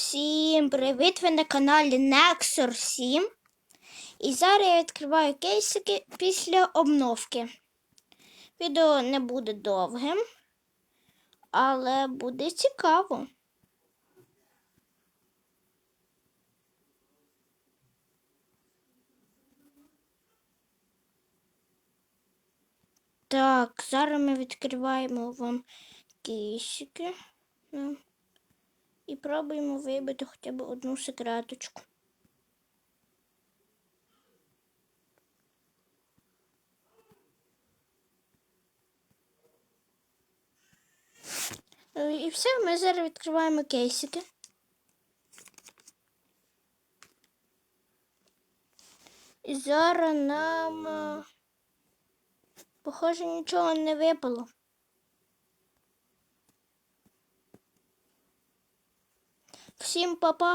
Всім привіт! Ви на каналі Nexor 7. І зараз я відкриваю кейсики після обновки. Відео не буде довгим, але буде цікаво. Так, зараз ми відкриваємо вам кейсики. Пробуємо вибити хоча б одну секреточку. Ну, І все, ми зараз відкриваємо кейсики. І зараз нам, е, похоже, нічого не випало. Всім па-па!